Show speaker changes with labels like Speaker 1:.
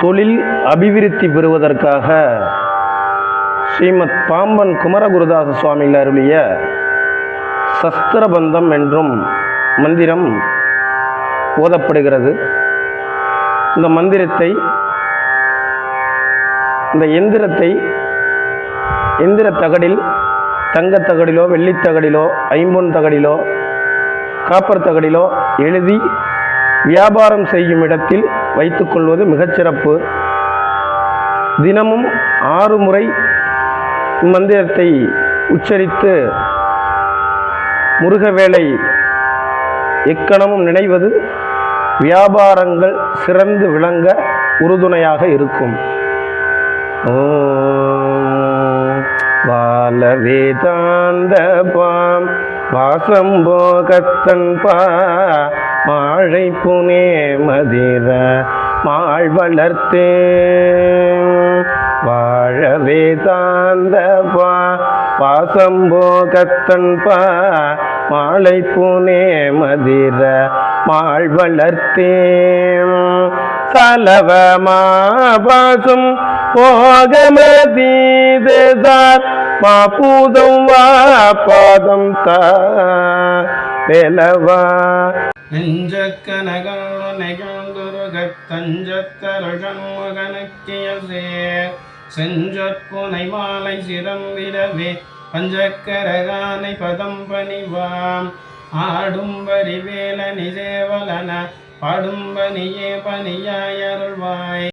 Speaker 1: தொழில் அபிவிருத்தி பெறுவதற்காக ஸ்ரீமத் பாம்பன் குமரகுருதாச சுவாமிகள் அருளிய சஸ்திரபந்தம் என்றும் மந்திரம் ஓதப்படுகிறது. இந்த மந்திரத்தை இந்த எந்திரத்தை எந்திர தகடில் தங்கத்தகடிலோ வெள்ளித்தகடிலோ வெள்ளித் ஐம்பொன் தகடிலோ காப்பர் தகடிலோ எழுதி வியாபாரம் செய்யும் இடத்தில் வைத்துக்கொள்வது மிகச்சிறப்பு. தினமும் ஆறு முறை மந்திரத்தை உச்சரித்து முருகவேளை எக்கணமும் நினைவது வியாபாரங்கள் சிறந்து விளங்க உறுதுணையாக இருக்கும். ஓம் பால வேதாந்த பாம் வாசம் போகத்தன் பா மாழை புனே மதிர மாள் வளர்த்து. வாழ வேதாந்த பா வாசம் போகத்தன் பா மாலை புனே மதிர மாள் வளர்த்தேன் சலவமா பாசும் போகமதீதார் மாபூதம் வா பாதம் தா நெஞ்ச
Speaker 2: நெஞ்சக்கனகோடு நெகழ்ந்துருகத் தஞ்சத்தருகன்முகனுக்கிய சேர் செஞ்சொற்புனை மாலை சிறந்திடவே பஞ்சக்கரகானை பதம் பணிவாம் ஆடும்பரி வேலனி சேவலன பாடும்பனியே பணியாய் அருள்வாய்